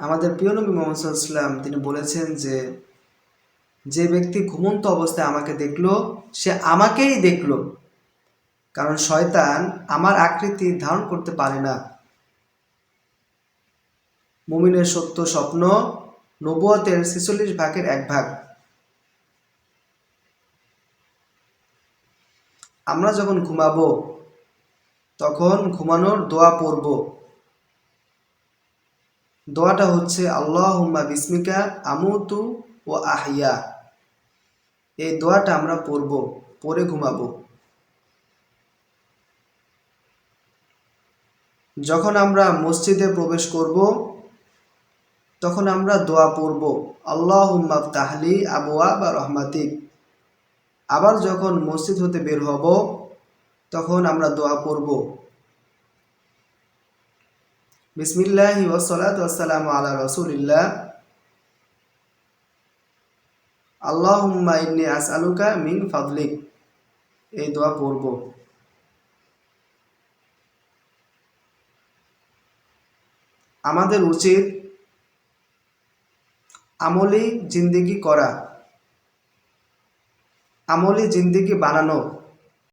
আমাদের প্রিয় নবী মোহাম্মদ সাল্লাম তিনি বলেছেন যে যে ব্যক্তি ঘুমন্ত অবস্থায় আমাকে দেখল, সে আমাকেই দেখল। কারণ শয়তান আমার আকৃতি ধারণ করতে পারে না। মুমিনের সত্য স্বপ্ন নবুয়তের ছেচল্লিশ ভাগের এক ভাগ। আমরা যখন ঘুমাবো, তখন ঘুমানোর দোয়া পড়ব। দোয়াটা হচ্ছে আল্লাহ হুম্মা বিস্মিকা আমুতু ও আহিয়া। এই দোয়াটা আমরা পড়ব পরে ঘুমাবো। যখন আমরা মসজিদে প্রবেশ করব, তখন আমরা দোয়া পড়ব আল্লাহ হুম্মা তাহলি আবুয়া বা রহমাতিক। আবার যখন মসজিদ হতে বের হব, তখন আমরা দোয়া পড়ব বিসমিল্লাহি ওয়াসসালাতু ওয়াসসালামু আলা রাসূলিল্লাহ। আল্লাহুম্মা ইন্নী আসআলুকা মিন ফাদলিক। এই দোয়া পড়ব। আমাদের উচিত আমলি জিন্দিগি করা, আমলি জিন্দিগি বানানো।